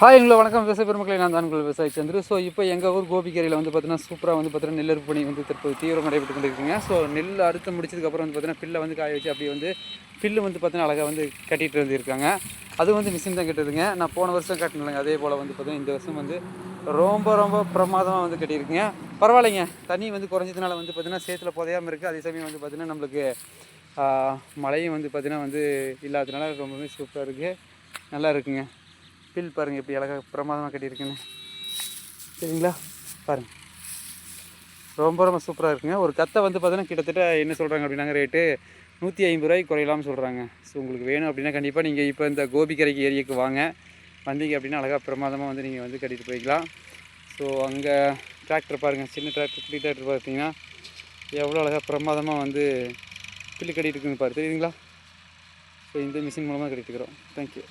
Hi எங்களை வணக்கம். விவசாய பெருமக்களை நான் தான் உங்கள் விவசாயி சந்திரு ஸோ இப்போ எங்கள் ஊர் கோபிக்கரையில் வந்து பார்த்தீங்கன்னா சூப்பராக வந்து பார்த்தீங்கன்னா நெல் அறுப்பு பணி வந்து தற்போது தீவிரம் நடைபெற்று கொண்டிருக்குங்க. ஸோ நெல் அறுத்து முடிச்சதுக்கப்புறம் வந்து பார்த்தீங்கன்னா பில்லை வந்து காய வச்சு அப்படியே வந்து பில்லு வந்து பார்த்தீங்கன்னா அழகாக வந்து கட்டிட்டு வந்துருக்காங்க அது வந்து மிஷின் தான் கட்டுதுங்க நான் போன வருஷம் கட்டினேங்க. அதே போல் வந்து பார்த்தீங்கன்னா இந்த வருஷம் வந்து ரொம்ப ரொம்ப பிரமாதமாக வந்து கட்டியிருக்குங்க. பரவாயில்லைங்க. தண்ணி வந்து குறைஞ்சதுனால வந்து பார்த்தீங்கன்னா சேத்துல புதையாமல் இருக்குது அதே சமயம் வந்து பார்த்தீங்கன்னா நம்மளுக்கு மழையும் வந்து பார்த்தீங்கன்னா வந்து இல்லாததுனால ரொம்பவே சூப்பராக இருக்குது நல்லா இருக்குங்க. பில் பாருங்கள் எப்படி அழகாக பிரமாதமாக கட்டியிருக்குன்னு. சரிங்களா? பாருங்கள் ரொம்ப ரொம்ப சூப்பராக இருக்குங்க. ஒரு கத்தை வந்து பார்த்தோன்னா கிட்டத்தட்ட என்ன சொல்கிறாங்க அப்படின்னாங்க ரேட்டு நூற்றி ஐம்பது ரூபாய்க்கு குறையலாம்னு சொல்கிறாங்க ஸோ உங்களுக்கு வேணும் அப்படின்னா கண்டிப்பாக நீங்கள் இப்போ இந்த கோபிக்கரைக்கு ஏரியாவுக்கு வாங்க. வந்தீங்க அப்படின்னா அழகாக பிரமாதமாக வந்து நீங்கள் வந்து கட்டிட்டு போய்க்கலாம். ஸோ அங்கே டிராக்டர் பாருங்கள் சின்ன டிராக்டர் குட்டி டிராக்டர் பார்த்தீங்கன்னா எவ்வளோ அழகாக பிரமாதமாக வந்து பில்லு கட்டிட்டு இருக்குங்க பாரு. தெரியுதுங்களா? ஸோ இந்த மிஷின் மூலமாக கட்டிட்டுருக்குறோம் தேங்க்யூ